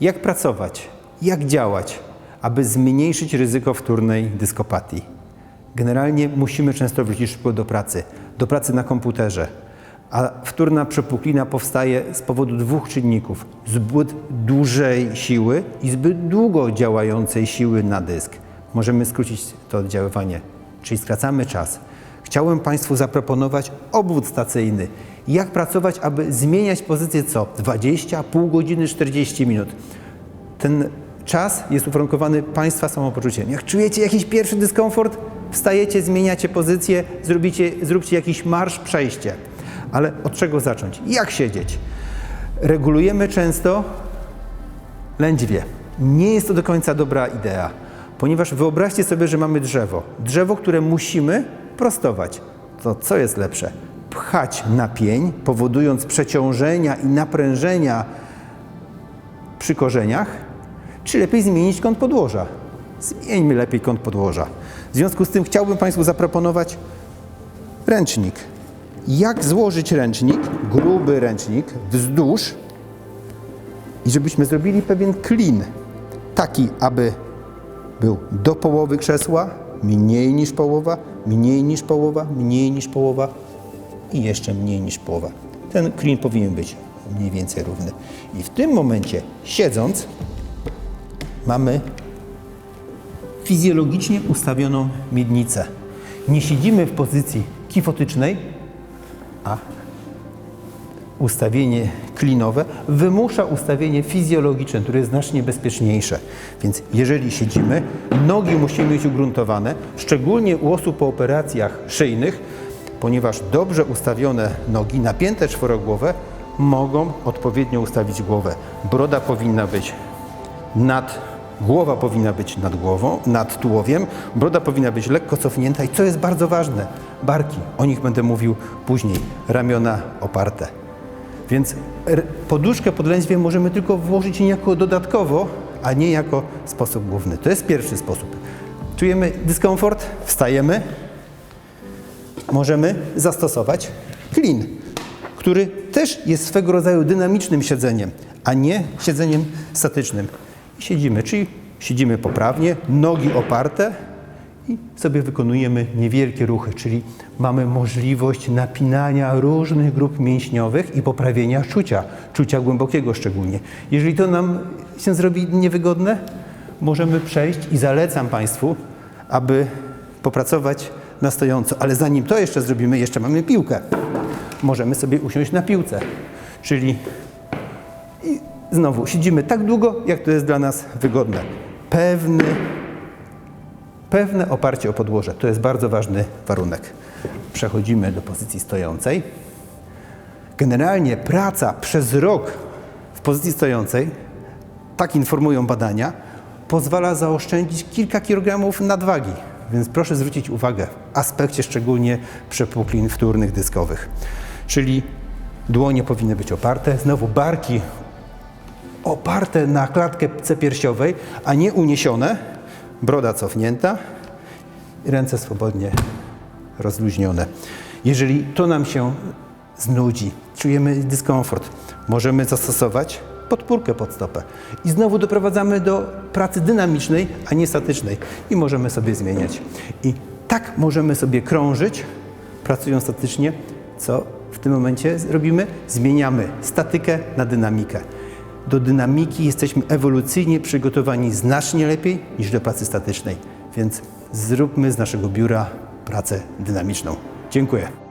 Jak pracować? Jak działać, aby zmniejszyć ryzyko wtórnej dyskopatii? Generalnie musimy często wrócić szybko do pracy, do pracy na komputerze, a wtórna przepuklina powstaje z powodu dwóch czynników: zbyt dużej siły i zbyt długo działającej siły na dysk. Możemy skrócić to oddziaływanie, czyli skracamy czas. Chciałem Państwu zaproponować obwód stacyjny. Jak pracować, aby zmieniać pozycję co 20, pół godziny, 40 minut. Ten czas jest uwarunkowany Państwa samopoczuciem. Jak czujecie jakiś pierwszy dyskomfort, wstajecie, zmieniacie pozycję, zrobicie, zróbcie jakiś marsz, przejście. Ale od czego zacząć? Jak siedzieć? Regulujemy często lędźwie. Nie jest to do końca dobra idea, ponieważ wyobraźcie sobie, że mamy drzewo. Drzewo, które musimy prostować. To co jest lepsze? Pchać na pień, powodując przeciążenia i naprężenia przy korzeniach, czy lepiej zmienić kąt podłoża? Zmieńmy lepiej kąt podłoża. W związku z tym chciałbym Państwu zaproponować ręcznik. Jak złożyć ręcznik, gruby ręcznik, wzdłuż i żebyśmy zrobili pewien klin, taki, aby był do połowy krzesła, mniej niż połowa, mniej niż połowa, mniej niż połowa i jeszcze mniej niż połowa. Ten klin powinien być mniej więcej równy. I w tym momencie, siedząc, mamy fizjologicznie ustawioną miednicę. Nie siedzimy w pozycji kifotycznej, a ustawienie klinowe wymusza ustawienie fizjologiczne, które jest znacznie bezpieczniejsze. Więc jeżeli siedzimy, nogi musimy mieć ugruntowane, szczególnie u osób po operacjach szyjnych, ponieważ dobrze ustawione nogi, napięte czworogłowe, mogą odpowiednio ustawić głowę. Broda powinna być nad głowa powinna być nad głową, nad tułowiem, broda powinna być lekko cofnięta i co jest bardzo ważne, barki, o nich będę mówił później, ramiona oparte. Więc poduszkę pod lędźwie możemy tylko włożyć niejako dodatkowo, a nie jako sposób główny. To jest pierwszy sposób. Czujemy dyskomfort, wstajemy, możemy zastosować klin, który też jest swego rodzaju dynamicznym siedzeniem, a nie siedzeniem statycznym. Siedzimy, czyli siedzimy poprawnie, nogi oparte i sobie wykonujemy niewielkie ruchy, czyli mamy możliwość napinania różnych grup mięśniowych i poprawienia czucia, czucia głębokiego szczególnie. Jeżeli to nam się zrobi niewygodne, możemy przejść i zalecam Państwu, aby popracować na stojąco. Ale zanim to jeszcze zrobimy, jeszcze mamy piłkę. Możemy sobie usiąść na piłce, czyli i znowu siedzimy tak długo, jak to jest dla nas wygodne. Pewny, pewne oparcie o podłoże to jest bardzo ważny warunek. Przechodzimy do pozycji stojącej. Generalnie praca przez rok w pozycji stojącej, tak informują badania, pozwala zaoszczędzić kilka kilogramów nadwagi. Więc proszę zwrócić uwagę w aspekcie szczególnie przepuklin wtórnych dyskowych. Czyli dłonie powinny być oparte, znowu barki oparte na klatce piersiowej, a nie uniesione, broda cofnięta, ręce swobodnie rozluźnione. Jeżeli to nam się znudzi, czujemy dyskomfort, możemy zastosować podpórkę pod stopę. I znowu doprowadzamy do pracy dynamicznej, a nie statycznej. I możemy sobie zmieniać. I tak możemy sobie krążyć, pracując statycznie, co w tym momencie robimy? Zmieniamy statykę na dynamikę. Do dynamiki jesteśmy ewolucyjnie przygotowani znacznie lepiej niż do pracy statycznej. Więc zróbmy z naszego biura pracę dynamiczną. Dziękuję.